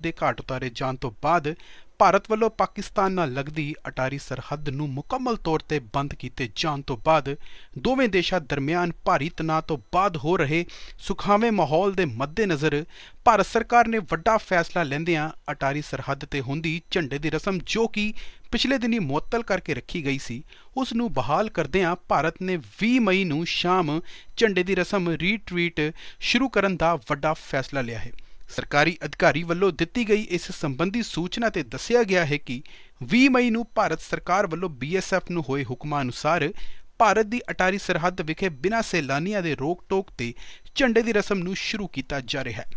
ਦੇ ਘਾਟ ਉਤਾਰੇ ਜਾਣ ਤੋਂ ਬਾਅਦ ਭਾਰਤ ਵੱਲੋਂ ਪਾਕਿਸਤਾਨ ਨਾਲ ਲੱਗਦੀ ਅਟਾਰੀ ਸਰਹੱਦ ਨੂੰ ਮੁਕੰਮਲ ਤੌਰ ਤੇ ਬੰਦ ਕੀਤੇ ਜਾਣ ਤੋਂ ਬਾਅਦ ਦੋਵੇਂ ਦੇਸ਼ਾਂ ਦਰਮਿਆਨ ਭਾਰੀ ਤਣਾਅ ਤੋਂ ਬਾਅਦ ਹੋ ਰਹੇ ਸੁਖਾਵੇਂ ਮਾਹੌਲ ਦੇ ਮੱਦੇਨਜ਼ਰ ਭਾਰਤ ਸਰਕਾਰ ਨੇ ਵੱਡਾ ਫੈਸਲਾ ਲੈਂਦਿਆਂ ਅਟਾਰੀ ਸਰਹੱਦ ਤੇ ਹੁੰਦੀ ਝੰਡੇ ਦੀ ਰਸਮ ਜੋ ਕਿ ਪਿਛਲੇ ਦਿਨੀ ਮੁਅੱਤਲ ਕਰਕੇ ਰੱਖੀ ਗਈ ਸੀ, ਉਸ ਨੂੰ ਬਹਾਲ ਕਰਦਿਆਂ ਭਾਰਤ ਨੇ 20 ਮਈ ਨੂੰ ਸ਼ਾਮ ਝੰਡੇ ਦੀ ਰਸਮ ਰੀਟਵੀਟ ਸ਼ੁਰੂ ਕਰਨ ਦਾ ਵੱਡਾ ਫੈਸਲਾ ਲਿਆ ਹੈ। ਸਰਕਾਰੀ ਅਧਿਕਾਰੀ ਵੱਲੋਂ ਦਿੱਤੀ ਗਈ ਇਸ ਸੰਬੰਧੀ ਸੂਚਨਾ ਤੇ ਦੱਸਿਆ ਗਿਆ ਹੈ ਕਿ 20 ਮਈ ਨੂੰ ਭਾਰਤ ਸਰਕਾਰ ਵੱਲੋਂ ਬੀਐਸਐਫ ਨੂੰ ਹੋਏ ਹੁਕਮਾਂ ਅਨੁਸਾਰ ਭਾਰਤ ਦੀ ਅਟਾਰੀ ਸਰਹੱਦ ਵਿਖੇ ਬਿਨਾਂ ਸੈਲਾਨੀਆਂ ਦੇ ਰੋਕ-ਟੋਕ ਤੇ ਝੰਡੇ ਦੀ ਰਸਮ ਨੂੰ ਸ਼ੁਰੂ ਕੀਤਾ ਜਾ ਰਿਹਾ ਹੈ।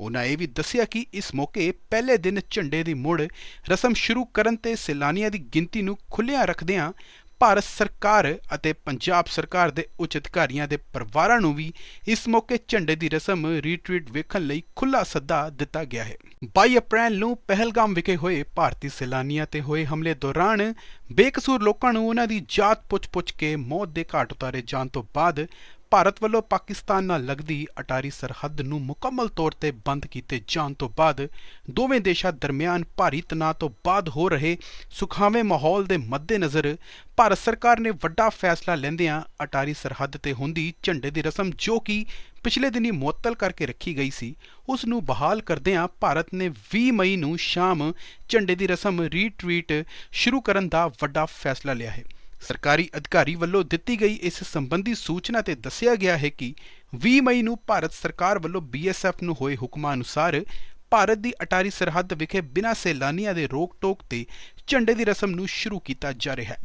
ਉਨ੍ਹਾਂ ਇਹ ਵੀ ਦੱਸਿਆ ਕਿ ਇਸ ਮੌਕੇ ਪਹਿਲੇ ਦਿਨ ਝੰਡੇ ਦੀ ਮੁੜ ਰਸਮ ਸ਼ੁਰੂ ਕਰਨ ਤੇ ਸੈਲਾਨੀਆਂ ਦੀ ਗਿਣਤੀ ਨੂੰ ਖੁੱਲ੍ਹਿਆਂ ਰੱਖਦਿਆਂ ਭਾਰਤ ਸਰਕਾਰ ਅਤੇ ਪੰਜਾਬ ਸਰਕਾਰ ਦੇ ਉੱਚ ਅਧਿਕਾਰੀਆਂ ਦੇ ਪਰਿਵਾਰਾਂ ਨੂੰ ਵੀ ਇਸ ਮੌਕੇ ਝੰਡੇ ਦੀ ਰਸਮ ਰੀਟਰੀਟ ਵੇਖਣ ਲਈ ਖੁੱਲਾ ਸੱਦਾ ਦਿੱਤਾ ਗਿਆ ਹੈ। 22 ਅਪ੍ਰੈਲ ਨੂੰ ਪਹਿਲਗਾਮ ਵਿਖੇ ਹੋਏ ਭਾਰਤੀ ਸੈਲਾਨੀਆਂ ਤੇ ਹੋਏ ਹਮਲੇ ਦੌਰਾਨ ਬੇਕਸੂਰ ਲੋਕਾਂ ਨੂੰ ਉਹਨਾਂ ਦੀ ਜਾਤ ਪੁੱਛ-ਪੁੱਛ ਕੇ ਮੌਤ ਦੇ ਘਾਟ ਉਤਾਰੇ ਜਾਣ ਤੋਂ ਬਾਅਦ ਭਾਰਤ ਵੱਲੋਂ ਪਾਕਿਸਤਾਨ ਨਾਲ ਲੱਗਦੀ ਅਟਾਰੀ ਸਰਹੱਦ ਨੂੰ ਮੁਕੰਮਲ ਤੌਰ ਤੇ ਬੰਦ ਕੀਤੇ ਜਾਣ ਤੋਂ ਬਾਅਦ ਦੋਵੇਂ ਦੇਸ਼ਾਂ ਦਰਮਿਆਨ ਭਾਰੀ ਤਣਾਅ ਤੋਂ ਬਾਅਦ ਹੋ ਰਹੇ ਸੁਖਾਵੇਂ ਮਾਹੌਲ ਦੇ ਮੱਦੇਨਜ਼ਰ ਭਾਰਤ ਸਰਕਾਰ ਨੇ ਵੱਡਾ ਫੈਸਲਾ ਲੈਂਦਿਆਂ ਅਟਾਰੀ ਸਰਹੱਦ ਤੇ ਹੁੰਦੀ ਝੰਡੇ ਦੀ ਰਸਮ ਜੋ ਕਿ ਪਿਛਲੇ ਦਿਨੀ ਮੁਅੱਤਲ ਕਰਕੇ ਰੱਖੀ ਗਈ ਸੀ, ਉਸ ਨੂੰ ਬਹਾਲ ਕਰਦਿਆਂ ਭਾਰਤ ਨੇ 20 ਮਈ ਨੂੰ ਸ਼ਾਮ ਝੰਡੇ ਦੀ ਰਸਮ ਰੀਟਵੀਟ ਸ਼ੁਰੂ ਕਰਨ ਦਾ ਵੱਡਾ ਫੈਸਲਾ ਲਿਆ ਹੈ। ਸਰਕਾਰੀ ਅਧਿਕਾਰੀ ਵੱਲੋਂ ਦਿੱਤੀ ਗਈ ਇਸ ਸੰਬੰਧੀ ਸੂਚਨਾ ਤੇ ਦੱਸਿਆ ਗਿਆ ਹੈ ਕਿ 20 ਮਈ ਨੂੰ ਭਾਰਤ ਸਰਕਾਰ ਵੱਲੋਂ ਬੀਐਸਐਫ ਨੂੰ ਹੋਏ ਹੁਕਮਾਂ ਅਨੁਸਾਰ ਭਾਰਤ ਦੀ ਅਟਾਰੀ ਸਰਹੱਦ ਵਿਖੇ ਬਿਨਾਂ ਸੈਲਾਨੀਆਂ ਦੇ ਰੋਕ-ਟੋਕ ਤੇ ਝੰਡੇ ਦੀ ਰਸਮ ਨੂੰ ਸ਼ੁਰੂ ਕੀਤਾ ਜਾ ਰਿਹਾ ਹੈ।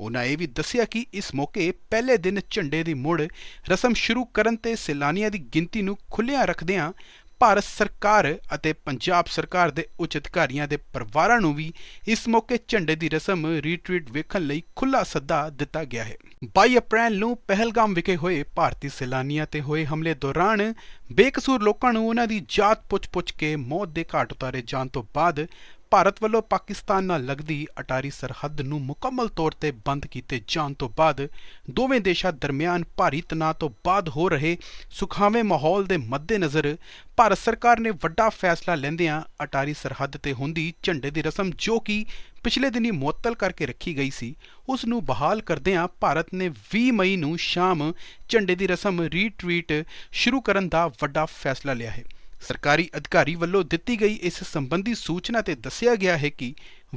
ਉਨ੍ਹਾਂ ਇਹ ਵੀ ਦੱਸਿਆ ਕਿ ਇਸ ਮੌਕੇ ਪਹਿਲੇ ਦਿਨ ਝੰਡੇ ਦੀ ਮੁੜ ਰਸਮ ਸ਼ੁਰੂ ਕਰਨ ਤੇ ਸੈਲਾਨੀਆਂ ਦੀ ਗਿਣਤੀ ਨੂੰ ਖੁੱਲ੍ਹਿਆਂ ਰੱਖਦਿਆਂ ਭਾਰਤ ਸਰਕਾਰ ਅਤੇ ਪੰਜਾਬ ਸਰਕਾਰ ਦੇ ਉੱਚ ਅਧਿਕਾਰੀਆਂ ਦੇ ਪਰਿਵਾਰਾਂ ਨੂੰ ਵੀ ਇਸ ਮੌਕੇ ਝੰਡੇ ਦੀ ਰਸਮ ਰੀਟਰੀਟ ਵੇਖਣ ਲਈ ਖੁੱਲਾ ਸੱਦਾ ਦਿੱਤਾ ਗਿਆ ਹੈ। 22 ਅਪ੍ਰੈਲ ਨੂੰ ਪਹਿਲਗਾਮ ਵਿਖੇ ਹੋਏ ਭਾਰਤੀ ਸੈਲਾਨੀਆਂ ਤੇ ਹੋਏ ਹਮਲੇ ਦੌਰਾਨ ਬੇਕਸੂਰ ਲੋਕਾਂ ਨੂੰ ਉਹਨਾਂ ਦੀ ਜਾਤ ਪੁੱਛ-ਪੁੱਛ ਕੇ ਮੌਤ ਦੇ ਘਾਟ ਉਤਾਰੇ ਜਾਣ ਤੋਂ ਬਾਅਦ ਭਾਰਤ ਵੱਲੋਂ ਪਾਕਿਸਤਾਨ ਨਾਲ ਲੱਗਦੀ ਅਟਾਰੀ ਸਰਹੱਦ ਨੂੰ ਮੁਕੰਮਲ ਤੌਰ ਤੇ ਬੰਦ ਕੀਤੇ ਜਾਣ ਤੋਂ ਬਾਅਦ ਦੋਵੇਂ ਦੇਸ਼ਾਂ ਦਰਮਿਆਨ ਭਾਰੀ ਤਣਾਅ ਤੋਂ ਬਾਅਦ ਹੋ ਰਹੇ ਸੁਖਾਵੇਂ ਮਾਹੌਲ ਦੇ ਮੱਦੇਨਜ਼ਰ ਭਾਰਤ ਸਰਕਾਰ ਨੇ ਵੱਡਾ ਫੈਸਲਾ ਲੈਂਦਿਆਂ ਅਟਾਰੀ ਸਰਹੱਦ ਤੇ ਹੁੰਦੀ ਝੰਡੇ ਦੀ ਰਸਮ ਜੋ ਕਿ ਪਿਛਲੇ ਦਿਨੀ ਮੁਅੱਤਲ ਕਰਕੇ ਰੱਖੀ ਗਈ ਸੀ, ਉਸ ਨੂੰ ਬਹਾਲ ਕਰਦਿਆਂ ਭਾਰਤ ਨੇ 20 ਮਈ ਨੂੰ ਸ਼ਾਮ ਝੰਡੇ ਦੀ ਰਸਮ ਰੀਟਵੀਟ ਸ਼ੁਰੂ ਕਰਨ ਦਾ ਵੱਡਾ ਫੈਸਲਾ ਲਿਆ ਹੈ। ਸਰਕਾਰੀ ਅਧਿਕਾਰੀ ਵੱਲੋਂ ਦਿੱਤੀ ਗਈ ਇਸ ਸੰਬੰਧੀ ਸੂਚਨਾ ਤੇ ਦੱਸਿਆ ਗਿਆ ਹੈ ਕਿ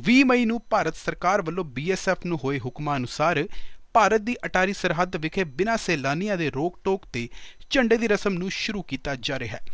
20 ਮਈ ਨੂੰ ਭਾਰਤ ਸਰਕਾਰ ਵੱਲੋਂ ਬੀਐਸਐਫ ਨੂੰ ਹੋਏ ਹੁਕਮਾਂ ਅਨੁਸਾਰ ਭਾਰਤ ਦੀ ਅਟਾਰੀ ਸਰਹੱਦ ਵਿਖੇ ਬਿਨਾਂ ਸੈਲਾਨੀਆਂ ਦੇ ਰੋਕ-ਟੋਕ ਤੇ ਝੰਡੇ ਦੀ ਰਸਮ ਨੂੰ ਸ਼ੁਰੂ ਕੀਤਾ ਜਾ ਰਿਹਾ ਹੈ।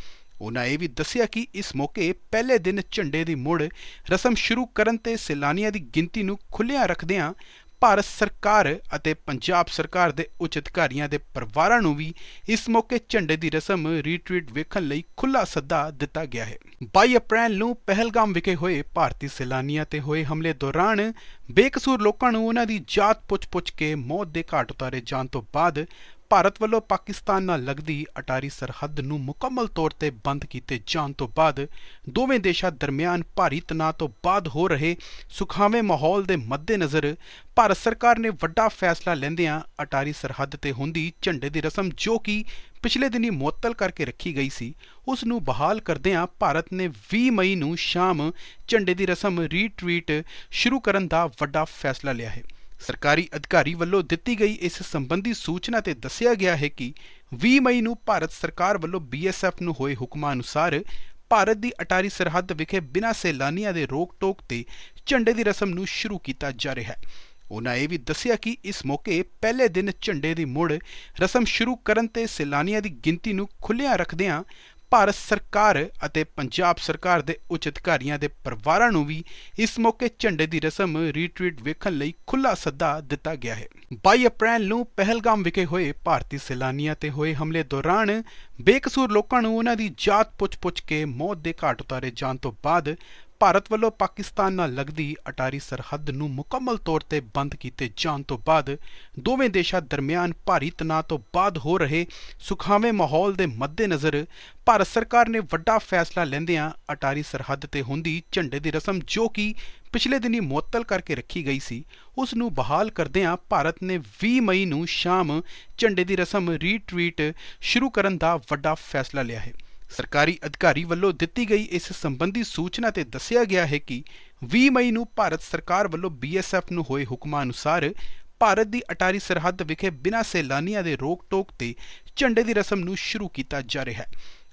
ਉਨ੍ਹਾਂ ਇਹ ਵੀ ਦੱਸਿਆ ਕਿ ਇਸ ਮੌਕੇ ਪਹਿਲੇ ਦਿਨ ਝੰਡੇ ਦੀ ਮੁੜ ਰਸਮ ਸ਼ੁਰੂ ਕਰਨ ਤੇ ਸੈਲਾਨੀਆਂ ਦੀ ਗਿਣਤੀ ਨੂੰ ਖੁੱਲ੍ਹਿਆਂ ਰੱਖਦਿਆਂ ਭਾਰਤ ਸਰਕਾਰ ਅਤੇ ਪੰਜਾਬ ਸਰਕਾਰ ਦੇ ਉੱਚ ਅਧਿਕਾਰੀਆਂ ਦੇ ਪਰਿਵਾਰਾਂ ਨੂੰ ਵੀ ਇਸ ਮੌਕੇ ਝੰਡੇ ਦੀ ਰਸਮ ਰੀਟਰੀਟ ਵੇਖਣ ਲਈ ਖੁੱਲਾ ਸੱਦਾ ਦਿੱਤਾ ਗਿਆ ਹੈ। 22 ਅਪ੍ਰੈਲ ਨੂੰ ਪਹਿਲਗਾਮ ਵਿਖੇ ਹੋਏ ਭਾਰਤੀ ਸੈਲਾਨੀਆਂ ਤੇ ਹੋਏ ਹਮਲੇ ਦੌਰਾਨ ਬੇਕਸੂਰ ਲੋਕਾਂ ਨੂੰ ਉਹਨਾਂ ਦੀ ਜਾਤ ਪੁੱਛ-ਪੁੱਛ ਕੇ ਮੌਤ ਦੇ ਘਾਟ ਉਤਾਰੇ ਜਾਣ ਤੋਂ ਬਾਅਦ ਭਾਰਤ ਵੱਲੋਂ ਪਾਕਿਸਤਾਨ ਨਾਲ ਲੱਗਦੀ ਅਟਾਰੀ ਸਰਹੱਦ ਨੂੰ ਮੁਕੰਮਲ ਤੌਰ ਤੇ ਬੰਦ ਕੀਤੇ ਜਾਣ ਤੋਂ ਬਾਅਦ ਦੋਵੇਂ ਦੇਸ਼ਾਂ ਦਰਮਿਆਨ ਭਾਰੀ ਤਣਾਅ ਤੋਂ ਬਾਅਦ ਹੋ ਰਹੇ ਸੁਖਾਵੇਂ ਮਾਹੌਲ ਦੇ ਮੱਦੇਨਜ਼ਰ ਭਾਰਤ ਸਰਕਾਰ ਨੇ ਵੱਡਾ ਫੈਸਲਾ ਲੈਂਦਿਆਂ ਅਟਾਰੀ ਸਰਹੱਦ ਤੇ ਹੁੰਦੀ ਝੰਡੇ ਦੀ ਰਸਮ ਜੋ ਕਿ ਪਿਛਲੇ ਦਿਨੀ ਮੁਅੱਤਲ ਕਰਕੇ ਰੱਖੀ ਗਈ ਸੀ, ਉਸ ਨੂੰ ਬਹਾਲ ਕਰਦਿਆਂ ਭਾਰਤ ਨੇ 20 ਮਈ ਨੂੰ ਸ਼ਾਮ ਝੰਡੇ ਦੀ ਰਸਮ ਰੀਟਵੀਟ ਸ਼ੁਰੂ ਕਰਨ ਦਾ ਵੱਡਾ ਫੈਸਲਾ ਲਿਆ ਹੈ। ਸਰਕਾਰੀ ਅਧਿਕਾਰੀ ਵੱਲੋਂ ਦਿੱਤੀ ਗਈ ਇਸ ਸੰਬੰਧੀ ਸੂਚਨਾ ਤੇ ਦੱਸਿਆ ਗਿਆ ਹੈ ਕਿ 20 ਮਈ ਨੂੰ ਭਾਰਤ ਸਰਕਾਰ ਵੱਲੋਂ ਬੀਐਸਐਫ ਨੂੰ ਹੋਏ ਹੁਕਮਾਂ ਅਨੁਸਾਰ ਭਾਰਤ ਦੀ ਅਟਾਰੀ ਸਰਹੱਦ ਵਿਖੇ ਬਿਨਾਂ ਸੈਲਾਨੀਆਂ ਦੇ ਰੋਕ-ਟੋਕ ਤੇ ਝੰਡੇ ਦੀ ਰਸਮ ਨੂੰ ਸ਼ੁਰੂ ਕੀਤਾ ਜਾ ਰਿਹਾ ਹੈ। ਉਨ੍ਹਾਂ ਇਹ ਵੀ ਦੱਸਿਆ ਕਿ ਇਸ ਮੌਕੇ ਪਹਿਲੇ ਦਿਨ ਝੰਡੇ ਦੀ ਮੁੜ ਰਸਮ ਸ਼ੁਰੂ ਕਰਨ ਤੇ ਸੈਲਾਨੀਆਂ ਦੀ ਗਿਣਤੀ ਨੂੰ ਖੁੱਲ੍ਹਿਆਂ ਰੱਖਦਿਆਂ ਭਾਰਤ ਸਰਕਾਰ ਅਤੇ ਪੰਜਾਬ ਸਰਕਾਰ ਦੇ ਉੱਚ ਅਧਿਕਾਰੀਆਂ ਦੇ ਪਰਿਵਾਰਾਂ ਨੂੰ ਵੀ ਇਸ ਮੌਕੇ ਝੰਡੇ ਦੀ ਰਸਮ ਰੀਟਰੀਟ ਵੇਖਣ ਲਈ ਖੁੱਲਾ ਸੱਦਾ ਦਿੱਤਾ ਗਿਆ ਹੈ। 22 ਅਪ੍ਰੈਲ ਨੂੰ ਪਹਿਲਗਾਮ ਵਿਖੇ ਹੋਏ ਭਾਰਤੀ ਸੈਲਾਨੀਆਂ ਤੇ ਹੋਏ ਹਮਲੇ ਦੌਰਾਨ ਬੇਕਸੂਰ ਲੋਕਾਂ ਨੂੰ ਉਹਨਾਂ ਦੀ ਜਾਤ ਪੁੱਛ-ਪੁੱਛ ਕੇ ਮੌਤ ਦੇ ਘਾਟ ਉਤਾਰੇ ਜਾਣ ਤੋਂ ਬਾਅਦ ਭਾਰਤ ਵੱਲੋਂ ਪਾਕਿਸਤਾਨ ਨਾਲ ਲੱਗਦੀ ਅਟਾਰੀ ਸਰਹੱਦ ਨੂੰ ਮੁਕੰਮਲ ਤੌਰ ਤੇ ਬੰਦ ਕੀਤੇ ਜਾਣ ਤੋਂ ਬਾਅਦ ਦੋਵੇਂ ਦੇਸ਼ਾਂ ਦਰਮਿਆਨ ਭਾਰੀ ਤਣਾਅ ਤੋਂ ਬਾਅਦ ਹੋ ਰਹੇ ਸੁਖਾਵੇਂ ਮਾਹੌਲ ਦੇ ਮੱਦੇਨਜ਼ਰ ਭਾਰਤ ਸਰਕਾਰ ਨੇ ਵੱਡਾ ਫੈਸਲਾ ਲੈਂਦਿਆਂ ਅਟਾਰੀ ਸਰਹੱਦ ਤੇ ਹੁੰਦੀ ਝੰਡੇ ਦੀ ਰਸਮ ਜੋ ਕਿ ਪਿਛਲੇ ਦਿਨੀ ਮੁਅੱਤਲ ਕਰਕੇ ਰੱਖੀ ਗਈ ਸੀ, ਉਸ ਨੂੰ ਬਹਾਲ ਕਰਦਿਆਂ ਭਾਰਤ ਨੇ 20 ਮਈ ਨੂੰ ਸ਼ਾਮ ਝੰਡੇ ਦੀ ਰਸਮ ਰੀਟਵੀਟ ਸ਼ੁਰੂ ਕਰਨ ਦਾ ਵੱਡਾ ਫੈਸਲਾ ਲਿਆ ਹੈ। ਸਰਕਾਰੀ ਅਧਿਕਾਰੀ ਵੱਲੋਂ ਦਿੱਤੀ ਗਈ ਇਸ ਸੰਬੰਧੀ ਸੂਚਨਾ ਤੇ ਦੱਸਿਆ ਗਿਆ ਹੈ ਕਿ 20 ਮਈ ਨੂੰ ਭਾਰਤ ਸਰਕਾਰ ਵੱਲੋਂ ਬੀਐਸਐਫ ਨੂੰ ਹੋਏ ਹੁਕਮਾਂ ਅਨੁਸਾਰ ਭਾਰਤ ਦੀ ਅਟਾਰੀ ਸਰਹੱਦ ਵਿਖੇ ਬਿਨਾਂ ਸੈਲਾਨੀਆਂ ਦੇ ਰੋਕ-ਟੋਕ ਤੇ ਝੰਡੇ ਦੀ ਰਸਮ ਨੂੰ ਸ਼ੁਰੂ ਕੀਤਾ ਜਾ ਰਿਹਾ ਹੈ।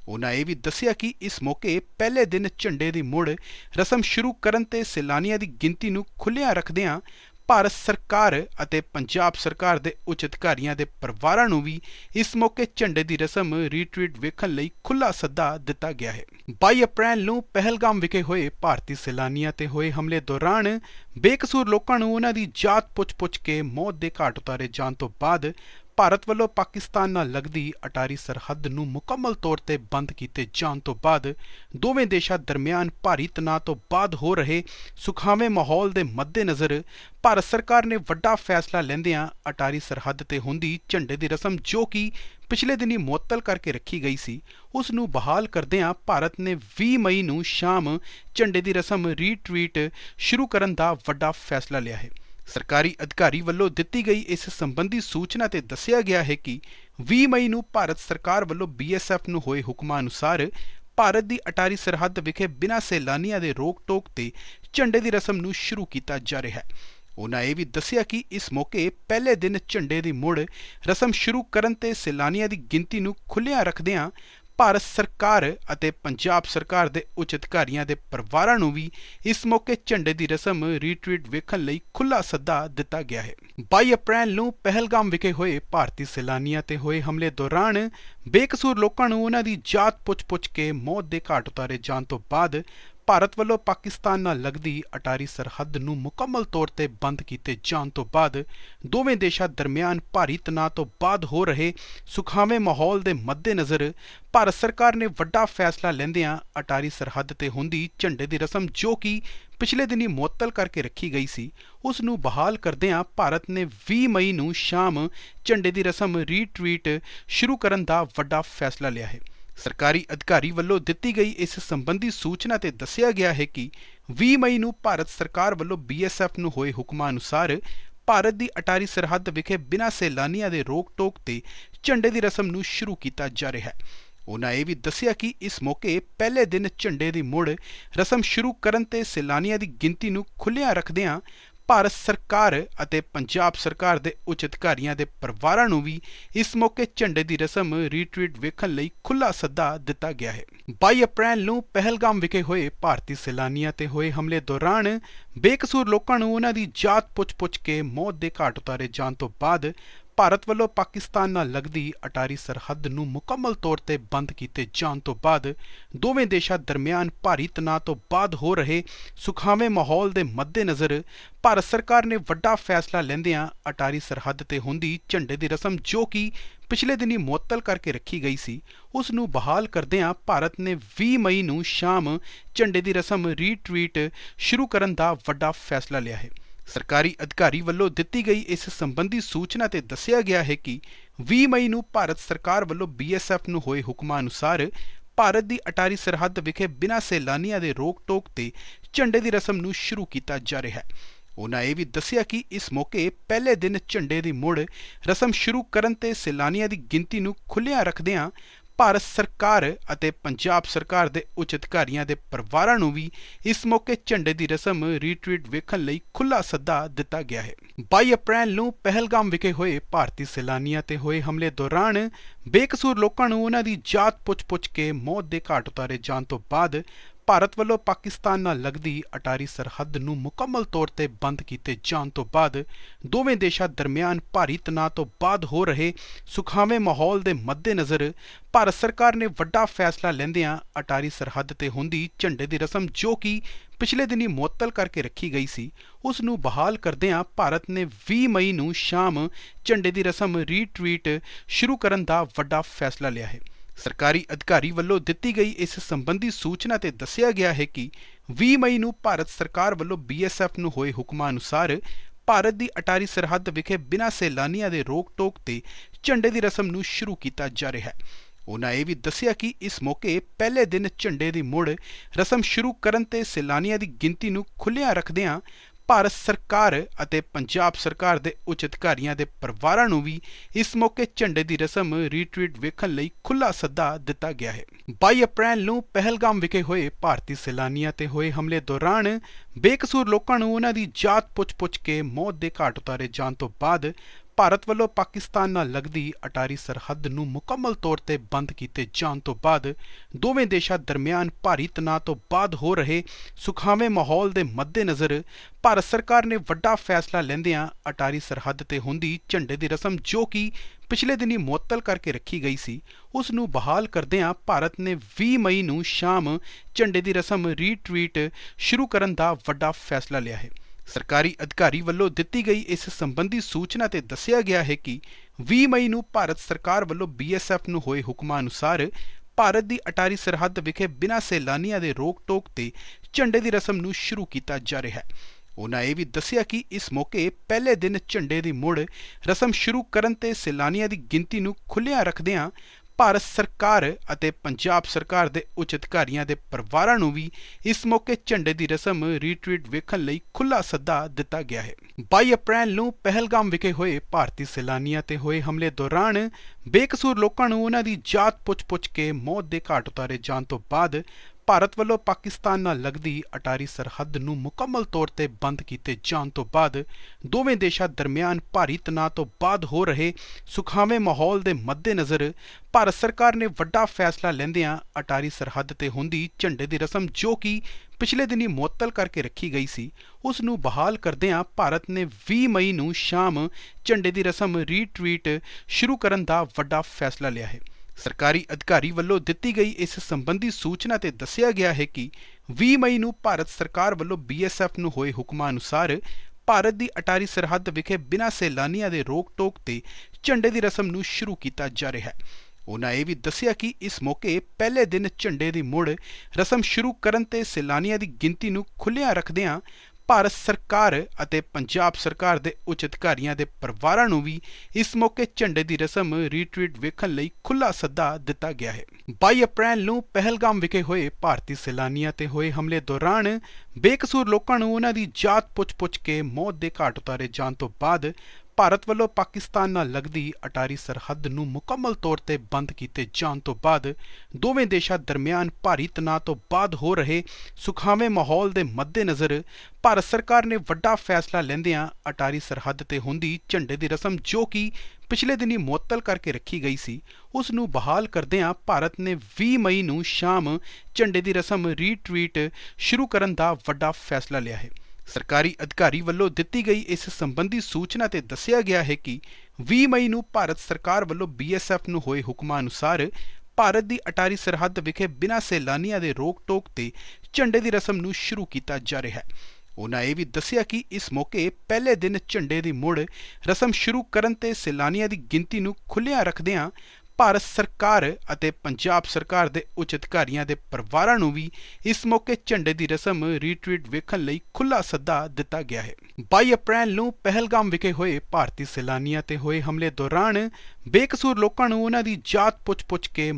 ਉਨ੍ਹਾਂ ਇਹ ਵੀ ਦੱਸਿਆ ਕਿ ਇਸ ਮੌਕੇ ਪਹਿਲੇ ਦਿਨ ਝੰਡੇ ਦੀ ਮੁੜ ਰਸਮ ਸ਼ੁਰੂ ਕਰਨ ਤੇ ਸੈਲਾਨੀਆਂ ਦੀ ਗਿਣਤੀ ਨੂੰ ਖੁੱਲ੍ਹਿਆਂ ਰੱਖਦਿਆਂ ਭਾਰਤ ਸਰਕਾਰ ਅਤੇ ਪੰਜਾਬ ਸਰਕਾਰ ਦੇ ਉੱਚ ਅਧਿਕਾਰੀਆਂ ਦੇ ਪਰਿਵਾਰਾਂ ਨੂੰ ਵੀ ਇਸ ਮੌਕੇ ਝੰਡੇ ਦੀ ਰਸਮ ਰੀਟਰੀਟ ਵੇਖਣ ਲਈ ਖੁੱਲਾ ਸੱਦਾ ਦਿੱਤਾ ਗਿਆ ਹੈ। 22 ਅਪ੍ਰੈਲ ਨੂੰ ਪਹਿਲਗਾਮ ਵਿਖੇ ਹੋਏ ਭਾਰਤੀ ਸੈਲਾਨੀਆਂ ਤੇ ਹੋਏ ਹਮਲੇ ਦੌਰਾਨ ਬੇਕਸੂਰ ਲੋਕਾਂ ਨੂੰ ਉਹਨਾਂ ਦੀ ਜਾਤ ਪੁੱਛ-ਪੁੱਛ ਕੇ ਮੌਤ ਦੇ ਘਾਟ ਉਤਾਰੇ ਜਾਣ ਤੋਂ ਬਾਅਦ ਭਾਰਤ ਵੱਲੋਂ ਪਾਕਿਸਤਾਨ ਨਾਲ ਲੱਗਦੀ ਅਟਾਰੀ ਸਰਹੱਦ ਨੂੰ ਮੁਕੰਮਲ ਤੌਰ ਤੇ ਬੰਦ ਕੀਤੇ ਜਾਣ ਤੋਂ ਬਾਅਦ ਦੋਵੇਂ ਦੇਸ਼ਾਂ ਦਰਮਿਆਨ ਭਾਰੀ ਤਣਾਅ ਤੋਂ ਬਾਅਦ ਹੋ ਰਹੇ ਸੁਖਾਵੇਂ ਮਾਹੌਲ ਦੇ ਮੱਦੇਨਜ਼ਰ ਭਾਰਤ ਸਰਕਾਰ ਨੇ ਵੱਡਾ ਫੈਸਲਾ ਲੈਂਦਿਆਂ ਅਟਾਰੀ ਸਰਹੱਦ ਤੇ ਹੁੰਦੀ ਝੰਡੇ ਦੀ ਰਸਮ ਜੋ ਕਿ ਪਿਛਲੇ ਦਿਨੀ ਮੁਅੱਤਲ ਕਰਕੇ ਰੱਖੀ ਗਈ ਸੀ, ਉਸ ਨੂੰ ਬਹਾਲ ਕਰਦਿਆਂ ਭਾਰਤ ਨੇ 20 ਮਈ ਨੂੰ ਸ਼ਾਮ ਝੰਡੇ ਦੀ ਰਸਮ ਰੀਟਵੀਟ ਸ਼ੁਰੂ ਕਰਨ ਦਾ ਵੱਡਾ ਫੈਸਲਾ ਲਿਆ ਹੈ। ਸਰਕਾਰੀ ਅਧਿਕਾਰੀ ਵੱਲੋਂ ਦਿੱਤੀ ਗਈ ਇਸ ਸੰਬੰਧੀ ਸੂਚਨਾ ਤੇ ਦੱਸਿਆ ਗਿਆ ਹੈ ਕਿ 20 ਮਈ ਨੂੰ ਭਾਰਤ ਸਰਕਾਰ ਵੱਲੋਂ ਬੀਐਸਐਫ ਨੂੰ ਹੋਏ ਹੁਕਮਾਂ ਅਨੁਸਾਰ ਭਾਰਤ ਦੀ ਅਟਾਰੀ ਸਰਹੱਦ ਵਿਖੇ ਬਿਨਾਂ ਸੈਲਾਨੀਆਂ ਦੇ ਰੋਕ-ਟੋਕ ਤੇ ਝੰਡੇ ਦੀ ਰਸਮ ਨੂੰ ਸ਼ੁਰੂ ਕੀਤਾ ਜਾ ਰਿਹਾ ਹੈ। ਉਨ੍ਹਾਂ ਇਹ ਵੀ ਦੱਸਿਆ ਕਿ ਇਸ ਮੌਕੇ ਪਹਿਲੇ ਦਿਨ ਝੰਡੇ ਦੀ ਮੁੜ ਰਸਮ ਸ਼ੁਰੂ ਕਰਨ ਤੇ ਸੈਲਾਨੀਆਂ ਦੀ ਗਿਣਤੀ ਨੂੰ ਖੁੱਲ੍ਹਿਆਂ ਰੱਖਦਿਆਂ ਭਾਰਤ ਸਰਕਾਰ ਅਤੇ ਪੰਜਾਬ ਸਰਕਾਰ ਦੇ ਉੱਚ ਅਧਿਕਾਰੀਆਂ ਦੇ ਪਰਿਵਾਰਾਂ ਨੂੰ ਵੀ ਇਸ ਮੌਕੇ ਝੰਡੇ ਦੀ ਰਸਮ ਰੀਟਰੀਟ ਵੇਖਣ ਲਈ ਖੁੱਲਾ ਸੱਦਾ ਦਿੱਤਾ ਗਿਆ ਹੈ। 22 ਅਪ੍ਰੈਲ ਨੂੰ ਪਹਿਲਗਾਮ ਵਿਖੇ ਹੋਏ ਭਾਰਤੀ ਸੈਲਾਨੀਆਂ ਤੇ ਹੋਏ ਹਮਲੇ ਦੌਰਾਨ ਬੇਕਸੂਰ ਲੋਕਾਂ ਨੂੰ ਉਹਨਾਂ ਦੀ ਜਾਤ ਪੁੱਛ-ਪੁੱਛ ਕੇ ਮੌਤ ਦੇ ਘਾਟ ਉਤਾਰੇ ਜਾਣ ਤੋਂ ਬਾਅਦ ਭਾਰਤ ਵੱਲੋਂ ਪਾਕਿਸਤਾਨ ਨਾਲ ਲੱਗਦੀ ਅਟਾਰੀ ਸਰਹੱਦ ਨੂੰ ਮੁਕੰਮਲ ਤੌਰ ਤੇ ਬੰਦ ਕੀਤੇ ਜਾਣ ਤੋਂ ਬਾਅਦ ਦੋਵੇਂ ਦੇਸ਼ਾਂ ਦਰਮਿਆਨ ਭਾਰੀ ਤਣਾਅ ਤੋਂ ਬਾਅਦ ਹੋ ਰਹੇ ਸੁਖਾਵੇਂ ਮਾਹੌਲ ਦੇ ਮੱਦੇਨਜ਼ਰ ਭਾਰਤ ਸਰਕਾਰ ਨੇ ਵੱਡਾ ਫੈਸਲਾ ਲੈਂਦਿਆਂ ਅਟਾਰੀ ਸਰਹੱਦ ਤੇ ਹੁੰਦੀ ਝੰਡੇ ਦੀ ਰਸਮ ਜੋ ਕਿ ਪਿਛਲੇ ਦਿਨੀ ਮੁਅੱਤਲ ਕਰਕੇ ਰੱਖੀ ਗਈ ਸੀ, ਉਸ ਨੂੰ ਬਹਾਲ ਕਰਦਿਆਂ ਭਾਰਤ ਨੇ 20 ਮਈ ਨੂੰ ਸ਼ਾਮ ਝੰਡੇ ਦੀ ਰਸਮ ਰੀਟਵੀਟ ਸ਼ੁਰੂ ਕਰਨ ਦਾ ਵੱਡਾ ਫੈਸਲਾ ਲਿਆ ਹੈ। ਸਰਕਾਰੀ ਅਧਿਕਾਰੀ ਵੱਲੋਂ ਦਿੱਤੀ ਗਈ ਇਸ ਸੰਬੰਧੀ ਸੂਚਨਾ ਤੇ ਦੱਸਿਆ ਗਿਆ ਹੈ ਕਿ 20 ਮਈ ਨੂੰ ਭਾਰਤ ਸਰਕਾਰ ਵੱਲੋਂ ਬੀਐਸਐਫ ਨੂੰ ਹੋਏ ਹੁਕਮਾਂ ਅਨੁਸਾਰ ਭਾਰਤ ਦੀ ਅਟਾਰੀ ਸਰਹੱਦ ਵਿਖੇ ਬਿਨਾਂ ਸੈਲਾਨੀਆਂ ਦੇ ਰੋਕ-ਟੋਕ ਤੇ ਝੰਡੇ ਦੀ ਰਸਮ ਨੂੰ ਸ਼ੁਰੂ ਕੀਤਾ ਜਾ ਰਿਹਾ ਹੈ। ਉਨ੍ਹਾਂ ਇਹ ਵੀ ਦੱਸਿਆ ਕਿ ਇਸ ਮੌਕੇ ਪਹਿਲੇ ਦਿਨ ਝੰਡੇ ਦੀ ਮੁੜ ਰਸਮ ਸ਼ੁਰੂ ਕਰਨ ਤੇ ਸੈਲਾਨੀਆਂ ਦੀ ਗਿਣਤੀ ਨੂੰ ਖੁੱਲ੍ਹਿਆਂ ਰੱਖਦਿਆਂ ਭਾਰਤ ਸਰਕਾਰ ਅਤੇ ਪੰਜਾਬ ਸਰਕਾਰ ਦੇ ਉੱਚ ਅਧਿਕਾਰੀਆਂ ਦੇ ਪਰਿਵਾਰਾਂ ਨੂੰ ਵੀ ਇਸ ਮੌਕੇ ਝੰਡੇ ਦੀ ਰਸਮ ਰੀਟਰੀਟ ਵੇਖਣ ਲਈ ਖੁੱਲਾ ਸੱਦਾ ਦਿੱਤਾ ਗਿਆ ਹੈ। 22 ਅਪ੍ਰੈਲ ਨੂੰ ਪਹਿਲਗਾਮ ਵਿਖੇ ਹੋਏ ਭਾਰਤੀ ਸੈਲਾਨੀਆਂ ਤੇ ਹੋਏ ਹਮਲੇ ਦੌਰਾਨ ਬੇਕਸੂਰ ਲੋਕਾਂ ਨੂੰ ਉਹਨਾਂ ਦੀ ਜਾਤ ਪੁੱਛ-ਪੁੱਛ ਕੇ ਮੌਤ ਦੇ ਘਾਟ ਉਤਾਰੇ ਜਾਣ ਤੋਂ ਬਾਅਦ ਭਾਰਤ ਵੱਲੋਂ ਪਾਕਿਸਤਾਨ ਨਾਲ ਲੱਗਦੀ ਅਟਾਰੀ ਸਰਹੱਦ ਨੂੰ ਮੁਕੰਮਲ ਤੌਰ ਤੇ ਬੰਦ ਕੀਤੇ ਜਾਣ ਤੋਂ ਬਾਅਦ ਦੋਵੇਂ ਦੇਸ਼ਾਂ ਦਰਮਿਆਨ ਭਾਰੀ ਤਣਾਅ ਤੋਂ ਬਾਅਦ ਹੋ ਰਹੇ ਸੁਖਾਵੇਂ ਮਾਹੌਲ ਦੇ ਮੱਦੇਨਜ਼ਰ ਭਾਰਤ ਸਰਕਾਰ ਨੇ ਵੱਡਾ ਫੈਸਲਾ ਲੈਂਦਿਆਂ ਅਟਾਰੀ ਸਰਹੱਦ ਤੇ ਹੁੰਦੀ ਝੰਡੇ ਦੀ ਰਸਮ ਜੋ ਕਿ ਪਿਛਲੇ ਦਿਨੀ ਮੁਅੱਤਲ ਕਰਕੇ ਰੱਖੀ ਗਈ ਸੀ, ਉਸ ਨੂੰ ਬਹਾਲ ਕਰਦਿਆਂ ਭਾਰਤ ਨੇ 20 ਮਈ ਨੂੰ ਸ਼ਾਮ ਝੰਡੇ ਦੀ ਰਸਮ ਰੀਟਵੀਟ ਸ਼ੁਰੂ ਕਰਨ ਦਾ ਵੱਡਾ ਫੈਸਲਾ ਲਿਆ ਹੈ। ਸਰਕਾਰੀ ਅਧਿਕਾਰੀ ਵੱਲੋਂ ਦਿੱਤੀ ਗਈ ਇਸ ਸੰਬੰਧੀ ਸੂਚਨਾ ਤੇ ਦੱਸਿਆ ਗਿਆ ਹੈ ਕਿ 20 ਮਈ ਨੂੰ ਭਾਰਤ ਸਰਕਾਰ ਵੱਲੋਂ ਬੀਐਸਐਫ ਨੂੰ ਹੋਏ ਹੁਕਮਾਂ ਅਨੁਸਾਰ ਭਾਰਤ ਦੀ ਅਟਾਰੀ ਸਰਹੱਦ ਵਿਖੇ ਬਿਨਾਂ ਸੈਲਾਨੀਆਂ ਦੇ ਰੋਕ-ਟੋਕ ਤੇ ਝੰਡੇ ਦੀ ਰਸਮ ਨੂੰ ਸ਼ੁਰੂ ਕੀਤਾ ਜਾ ਰਿਹਾ ਹੈ। ਉਨ੍ਹਾਂ ਇਹ ਵੀ ਦੱਸਿਆ ਕਿ ਇਸ ਮੌਕੇ ਪਹਿਲੇ ਦਿਨ ਝੰਡੇ ਦੀ ਮੁੜ ਰਸਮ ਸ਼ੁਰੂ ਕਰਨ ਤੇ ਸੈਲਾਨੀਆਂ ਦੀ ਗਿਣਤੀ ਨੂੰ ਖੁੱਲ੍ਹਿਆਂ ਰੱਖਦਿਆਂ ਭਾਰਤ ਸਰਕਾਰ ਅਤੇ ਪੰਜਾਬ ਸਰਕਾਰ ਦੇ ਉੱਚ ਅਧਿਕਾਰੀਆਂ ਦੇ ਪਰਿਵਾਰਾਂ ਨੂੰ ਵੀ ਇਸ ਮੌਕੇ ਝੰਡੇ ਦੀ ਰਸਮ ਰੀਟਰੀਟ ਵੇਖਣ ਲਈ ਖੁੱਲਾ ਸੱਦਾ ਦਿੱਤਾ ਗਿਆ ਹੈ। 22 ਅਪ੍ਰੈਲ ਨੂੰ ਪਹਿਲਗਾਮ ਵਿਖੇ ਹੋਏ ਭਾਰਤੀ ਸੈਲਾਨੀਆਂ ਤੇ ਹੋਏ ਹਮਲੇ ਦੌਰਾਨ ਬੇਕਸੂਰ ਲੋਕਾਂ ਨੂੰ ਉਹਨਾਂ ਦੀ ਜਾਤ ਪੁੱਛ-ਪੁੱਛ ਕੇ ਮੌਤ ਦੇ ਘਾਟ ਉਤਾਰੇ ਜਾਣ ਤੋਂ ਬਾਅਦ ਭਾਰਤ ਵੱਲੋਂ ਪਾਕਿਸਤਾਨ ਨਾਲ ਲੱਗਦੀ ਅਟਾਰੀ ਸਰਹੱਦ ਨੂੰ ਮੁਕੰਮਲ ਤੌਰ ਤੇ ਬੰਦ ਕੀਤੇ ਜਾਣ ਤੋਂ ਬਾਅਦ ਦੋਵੇਂ ਦੇਸ਼ਾਂ ਦਰਮਿਆਨ ਭਾਰੀ ਤਣਾਅ ਤੋਂ ਬਾਅਦ ਹੋ ਰਹੇ ਸੁਖਾਵੇਂ ਮਾਹੌਲ ਦੇ ਮੱਦੇਨਜ਼ਰ ਭਾਰਤ ਸਰਕਾਰ ਨੇ ਵੱਡਾ ਫੈਸਲਾ ਲੈਂਦਿਆਂ ਅਟਾਰੀ ਸਰਹੱਦ ਤੇ ਹੁੰਦੀ ਝੰਡੇ ਦੀ ਰਸਮ ਜੋ ਕਿ ਪਿਛਲੇ ਦਿਨੀ ਮੁਅੱਤਲ ਕਰਕੇ ਰੱਖੀ ਗਈ ਸੀ, ਉਸ ਨੂੰ ਬਹਾਲ ਕਰਦਿਆਂ ਭਾਰਤ ਨੇ 20 ਮਈ ਨੂੰ ਸ਼ਾਮ ਝੰਡੇ ਦੀ ਰਸਮ ਰੀਟਵੀਟ ਸ਼ੁਰੂ ਕਰਨ ਦਾ ਵੱਡਾ ਫੈਸਲਾ ਲਿਆ ਹੈ। ਸਰਕਾਰੀ ਅਧਿਕਾਰੀ ਵੱਲੋਂ ਦਿੱਤੀ ਗਈ ਇਸ ਸੰਬੰਧੀ ਸੂਚਨਾ ਤੇ ਦੱਸਿਆ ਗਿਆ ਹੈ ਕਿ 20 ਮਈ ਨੂੰ ਭਾਰਤ ਸਰਕਾਰ ਵੱਲੋਂ ਬੀਐਸਐਫ ਨੂੰ ਹੋਏ ਹੁਕਮਾਂ ਅਨੁਸਾਰ ਭਾਰਤ ਦੀ ਅਟਾਰੀ ਸਰਹੱਦ ਵਿਖੇ ਬਿਨਾਂ ਸੈਲਾਨੀਆਂ ਦੇ ਰੋਕ-ਟੋਕ ਤੇ ਝੰਡੇ ਦੀ ਰਸਮ ਨੂੰ ਸ਼ੁਰੂ ਕੀਤਾ ਜਾ ਰਿਹਾ ਹੈ। ਉਨ੍ਹਾਂ ਇਹ ਵੀ ਦੱਸਿਆ ਕਿ ਇਸ ਮੌਕੇ ਪਹਿਲੇ ਦਿਨ ਝੰਡੇ ਦੀ ਮੁੜ ਰਸਮ ਸ਼ੁਰੂ ਕਰਨ ਤੇ ਸੈਲਾਨੀਆਂ ਦੀ ਗਿਣਤੀ ਨੂੰ ਖੁੱਲ੍ਹਿਆਂ ਰੱਖਦਿਆਂ ਭਾਰਤ ਸਰਕਾਰ ਅਤੇ ਪੰਜਾਬ ਸਰਕਾਰ ਦੇ ਉੱਚ ਅਧਿਕਾਰੀਆਂ ਦੇ ਪਰਿਵਾਰਾਂ ਨੂੰ ਵੀ ਇਸ ਮੌਕੇ ਝੰਡੇ ਦੀ ਰਸਮ ਰੀਟਰੀਟ ਵੇਖਣ ਲਈ ਖੁੱਲਾ ਸੱਦਾ ਦਿੱਤਾ ਗਿਆ ਹੈ। 22 ਅਪ੍ਰੈਲ ਨੂੰ ਪਹਿਲਗਾਮ ਵਿਖੇ ਹੋਏ ਭਾਰਤੀ ਸੈਲਾਨੀਆਂ ਤੇ ਹੋਏ ਹਮਲੇ ਦੌਰਾਨ ਬੇਕਸੂਰ ਲੋਕਾਂ ਨੂੰ ਉਹਨਾਂ ਦੀ ਜਾਤ ਪੁੱਛ-ਪੁੱਛ ਕੇ ਮੌਤ ਦੇ ਘਾਟ ਉਤਾਰੇ ਜਾਣ ਤੋਂ ਬਾਅਦ ਭਾਰਤ ਵੱਲੋਂ ਪਾਕਿਸਤਾਨ ਨਾਲ ਲੱਗਦੀ ਅਟਾਰੀ ਸਰਹੱਦ ਨੂੰ ਮੁਕੰਮਲ ਤੌਰ ਤੇ ਬੰਦ ਕੀਤੇ ਜਾਣ ਤੋਂ ਬਾਅਦ ਦੋਵੇਂ ਦੇਸ਼ਾਂ ਦਰਮਿਆਨ ਭਾਰੀ ਤਣਾਅ ਤੋਂ ਬਾਅਦ ਹੋ ਰਹੇ ਸੁਖਾਵੇਂ ਮਾਹੌਲ ਦੇ ਮੱਦੇਨਜ਼ਰ ਭਾਰਤ ਸਰਕਾਰ ਨੇ ਵੱਡਾ ਫੈਸਲਾ ਲੈਂਦਿਆਂ ਅਟਾਰੀ ਸਰਹੱਦ ਤੇ ਹੁੰਦੀ ਝੰਡੇ ਦੀ ਰਸਮ ਜੋ ਕਿ ਪਿਛਲੇ ਦਿਨੀ ਮੁਅੱਤਲ ਕਰਕੇ ਰੱਖੀ ਗਈ ਸੀ, ਉਸ ਨੂੰ ਬਹਾਲ ਕਰਦਿਆਂ ਭਾਰਤ ਨੇ 20 ਮਈ ਨੂੰ ਸ਼ਾਮ ਝੰਡੇ ਦੀ ਰਸਮ ਰੀਟਰੀਟ ਸ਼ੁਰੂ ਕਰਨ ਦਾ ਵੱਡਾ ਫੈਸਲਾ ਲਿਆ ਹੈ। ਸਰਕਾਰੀ ਅਧਿਕਾਰੀ ਵੱਲੋਂ ਦਿੱਤੀ ਗਈ ਇਸ ਸੰਬੰਧੀ ਸੂਚਨਾ ਤੇ ਦੱਸਿਆ ਗਿਆ ਹੈ ਕਿ 20 ਮਈ ਨੂੰ ਭਾਰਤ ਸਰਕਾਰ ਵੱਲੋਂ ਬੀਐਸਐਫ ਨੂੰ ਹੋਏ ਹੁਕਮਾਂ ਅਨੁਸਾਰ ਭਾਰਤ ਦੀ ਅਟਾਰੀ ਸਰਹੱਦ ਵਿਖੇ ਬਿਨਾਂ ਸੈਲਾਨੀਆਂ ਦੇ ਰੋਕ-ਟੋਕ ਤੇ ਝੰਡੇ ਦੀ ਰਸਮ ਨੂੰ ਸ਼ੁਰੂ ਕੀਤਾ ਜਾ ਰਿਹਾ ਹੈ। ਉਹਨਾਂ ਇਹ ਵੀ ਦੱਸਿਆ ਕਿ ਇਸ ਮੌਕੇ ਪਹਿਲੇ ਦਿਨ ਝੰਡੇ ਦੀ ਮੁੜ ਰਸਮ ਸ਼ੁਰੂ ਕਰਨ ਤੇ ਸੈਲਾਨੀਆਂ ਦੀ ਗਿਣਤੀ ਨੂੰ ਖੁੱਲ੍ਹਿਆਂ ਰੱਖਦਿਆਂ ਭਾਰਤ ਸਰਕਾਰ ਅਤੇ ਪੰਜਾਬ ਸਰਕਾਰ ਦੇ ਉੱਚ ਅਧਿਕਾਰੀਆਂ ਦੇ ਪਰਿਵਾਰਾਂ ਨੂੰ ਵੀ ਇਸ ਮੌਕੇ ਝੰਡੇ ਦੀ ਰਸਮ ਰੀਟਰੀਟ ਵੇਖਣ ਲਈ ਖੁੱਲਾ ਸੱਦਾ ਦਿੱਤਾ ਗਿਆ ਹੈ। 22 ਅਪ੍ਰੈਲ ਨੂੰ ਪਹਿਲਗਾਮ ਵਿਖੇ ਹੋਏ ਭਾਰਤੀ ਸੈਲਾਨੀਆਂ ਤੇ ਹੋਏ ਹਮਲੇ ਦੌਰਾਨ ਬੇਕਸੂਰ ਲੋਕਾਂ ਨੂੰ ਉਹਨਾਂ ਦੀ ਜਾਤ ਪੁੱਛ-ਪੁੱਛ ਕੇ ਮੌਤ ਦੇ ਘਾਟ ਉਤਾਰੇ ਜਾਣ ਤੋਂ ਬਾਅਦ ਭਾਰਤ ਵੱਲੋਂ ਪਾਕਿਸਤਾਨ ਨਾਲ ਲੱਗਦੀ ਅਟਾਰੀ ਸਰਹੱਦ ਨੂੰ ਮੁਕੰਮਲ ਤੌਰ ਤੇ ਬੰਦ ਕੀਤੇ ਜਾਣ ਤੋਂ ਬਾਅਦ ਦੋਵੇਂ ਦੇਸ਼ਾਂ ਦਰਮਿਆਨ ਭਾਰੀ ਤਣਾਅ ਤੋਂ ਬਾਅਦ ਹੋ ਰਹੇ ਸੁਖਾਵੇਂ ਮਾਹੌਲ ਦੇ ਮੱਦੇਨਜ਼ਰ ਭਾਰਤ ਸਰਕਾਰ ਨੇ ਵੱਡਾ ਫੈਸਲਾ ਲੈਂਦਿਆਂ ਅਟਾਰੀ ਸਰਹੱਦ ਤੇ ਹੁੰਦੀ ਝੰਡੇ ਦੀ ਰਸਮ ਜੋ ਕਿ ਪਿਛਲੇ ਦਿਨੀ ਮੁਅੱਤਲ ਕਰਕੇ ਰੱਖੀ ਗਈ ਸੀ, ਉਸ ਨੂੰ ਬਹਾਲ ਕਰਦਿਆਂ ਭਾਰਤ ਨੇ 20 ਮਈ ਨੂੰ ਸ਼ਾਮ ਝੰਡੇ ਦੀ ਰਸਮ ਰੀਟਰੀਟ ਸ਼ੁਰੂ ਕਰਨ ਦਾ ਵੱਡਾ ਫੈਸਲਾ ਲਿਆ ਹੈ। ਸਰਕਾਰੀ ਅਧਿਕਾਰੀ ਵੱਲੋਂ ਦਿੱਤੀ ਗਈ ਇਸ ਸੰਬੰਧੀ ਸੂਚਨਾ ਤੇ ਦੱਸਿਆ ਗਿਆ ਹੈ ਕਿ 20 ਮਈ ਨੂੰ ਭਾਰਤ ਸਰਕਾਰ ਵੱਲੋਂ ਬੀਐਸਐਫ ਨੂੰ ਹੋਏ ਹੁਕਮਾਂ ਅਨੁਸਾਰ ਭਾਰਤ ਦੀ ਅਟਾਰੀ ਸਰਹੱਦ ਵਿਖੇ ਬਿਨਾਂ ਸੈਲਾਨੀਆਂ ਦੇ ਰੋਕ-ਟੋਕ ਤੇ ਝੰਡੇ ਦੀ ਰਸਮ ਨੂੰ ਸ਼ੁਰੂ ਕੀਤਾ ਜਾ ਰਿਹਾ ਹੈ। ਉਹਨਾਂ ਇਹ ਵੀ ਦੱਸਿਆ ਕਿ ਇਸ ਮੌਕੇ ਪਹਿਲੇ ਦਿਨ ਝੰਡੇ ਦੀ ਮੁੜ ਰਸਮ ਸ਼ੁਰੂ ਕਰਨ ਤੇ ਸੈਲਾਨੀਆਂ ਦੀ ਗਿਣਤੀ ਨੂੰ ਖੁੱਲ੍ਹਿਆਂ ਰੱਖਦਿਆਂ ਭਾਰਤ ਸਰਕਾਰ ਅਤੇ ਪੰਜਾਬ ਸਰਕਾਰ ਦੇ ਉੱਚ ਅਧਿਕਾਰੀਆਂ ਦੇ ਪਰਿਵਾਰਾਂ ਨੂੰ ਵੀ ਇਸ ਮੌਕੇ ਝੰਡੇ ਦੀ ਰਸਮ ਰੀਟਰੀਟ ਵੇਖਣ ਲਈ ਖੁੱਲਾ ਸੱਦਾ ਦਿੱਤਾ ਗਿਆ ਹੈ। 22 ਅਪ੍ਰੈਲ ਨੂੰ ਪਹਿਲਗਾਮ ਵਿਖੇ ਹੋਏ ਭਾਰਤੀ ਸੈਲਾਨੀਆਂ ਤੇ ਹੋਏ ਹਮਲੇ ਦੌਰਾਨ ਬੇਕਸੂਰ ਲੋਕਾਂ ਨੂੰ ਉਹਨਾਂ ਦੀ ਜਾਤ ਪੁੱਛ-ਪੁੱਛ ਕੇ ਮੌਤ ਦੇ ਘਾਟ ਉਤਾਰੇ ਜਾਣ ਤੋਂ ਬਾਅਦ ਭਾਰਤ ਵੱਲੋਂ ਪਾਕਿਸਤਾਨ ਨਾਲ ਲੱਗਦੀ ਅਟਾਰੀ ਸਰਹੱਦ ਨੂੰ ਮੁਕੰਮਲ ਤੌਰ ਤੇ ਬੰਦ ਕੀਤੇ ਜਾਣ ਤੋਂ ਬਾਅਦ ਦੋਵੇਂ ਦੇਸ਼ਾਂ ਦਰਮਿਆਨ ਭਾਰੀ ਤਣਾਅ ਤੋਂ ਬਾਅਦ ਹੋ ਰਹੇ ਸੁਖਾਵੇਂ ਮਾਹੌਲ ਦੇ ਮੱਦੇਨਜ਼ਰ ਭਾਰਤ ਸਰਕਾਰ ਨੇ ਵੱਡਾ ਫੈਸਲਾ ਲੈਂਦਿਆਂ ਅਟਾਰੀ ਸਰਹੱਦ ਤੇ ਹੁੰਦੀ ਝੰਡੇ ਦੀ ਰਸਮ ਜੋ ਕਿ ਪਿਛਲੇ ਦਿਨੀ ਮੁਅੱਤਲ ਕਰਕੇ ਰੱਖੀ ਗਈ ਸੀ, ਉਸ ਨੂੰ ਬਹਾਲ ਕਰਦਿਆਂ ਭਾਰਤ ਨੇ 20 ਮਈ ਨੂੰ ਸ਼ਾਮ ਝੰਡੇ ਦੀ ਰਸਮ ਰੀਟਰੀਟ ਸ਼ੁਰੂ ਕਰਨ ਦਾ ਵੱਡਾ ਫੈਸਲਾ ਲਿਆ ਹੈ। ਸਰਕਾਰੀ ਅਧਿਕਾਰੀ ਵੱਲੋਂ ਦਿੱਤੀ ਗਈ ਇਸ ਸੰਬੰਧੀ ਸੂਚਨਾ ਤੇ ਦੱਸਿਆ ਗਿਆ ਹੈ ਕਿ 20 ਮਈ ਨੂੰ ਭਾਰਤ ਸਰਕਾਰ ਵੱਲੋਂ ਬੀਐਸਐਫ ਨੂੰ ਹੋਏ ਹੁਕਮਾਂ ਅਨੁਸਾਰ ਭਾਰਤ ਦੀ ਅਟਾਰੀ ਸਰਹੱਦ ਵਿਖੇ ਬਿਨਾਂ ਸੈਲਾਨੀਆਂ ਦੇ ਰੋਕ-ਟੋਕ ਤੇ ਝੰਡੇ ਦੀ ਰਸਮ ਨੂੰ ਸ਼ੁਰੂ ਕੀਤਾ ਜਾ ਰਿਹਾ ਹੈ। ਉਹਨਾਂ ਇਹ ਵੀ ਦੱਸਿਆ ਕਿ ਇਸ ਮੌਕੇ ਪਹਿਲੇ ਦਿਨ ਝੰਡੇ ਦੀ ਮੁੜ ਰਸਮ ਸ਼ੁਰੂ ਕਰਨ ਤੇ ਸੈਲਾਨੀਆਂ ਦੀ ਗਿਣਤੀ ਨੂੰ ਖੁੱਲ੍ਹਿਆਂ ਰੱਖਦਿਆਂ ਭਾਰਤ ਸਰਕਾਰ ਅਤੇ ਪੰਜਾਬ ਸਰਕਾਰ ਦੇ ਉੱਚ ਅਧਿਕਾਰੀਆਂ ਦੇ ਪਰਿਵਾਰਾਂ ਨੂੰ ਵੀ ਇਸ ਮੌਕੇ ਝੰਡੇ ਦੀ ਰਸਮ ਰੀਟਰੀਟ ਵੇਖਣ ਲਈ ਖੁੱਲਾ ਸੱਦਾ ਦਿੱਤਾ ਗਿਆ ਹੈ। 22 ਅਪ੍ਰੈਲ ਨੂੰ ਪਹਿਲਗਾਮ ਵਿਖੇ ਹੋਏ ਭਾਰਤੀ ਸੈਲਾਨੀਆਂ ਤੇ ਹੋਏ ਹਮਲੇ ਦੌਰਾਨ ਬੇਕਸੂਰ ਲੋਕਾਂ ਨੂੰ ਉਹਨਾਂ ਦੀ ਜਾਤ ਪੁੱਛ-ਪੁੱਛ ਕੇ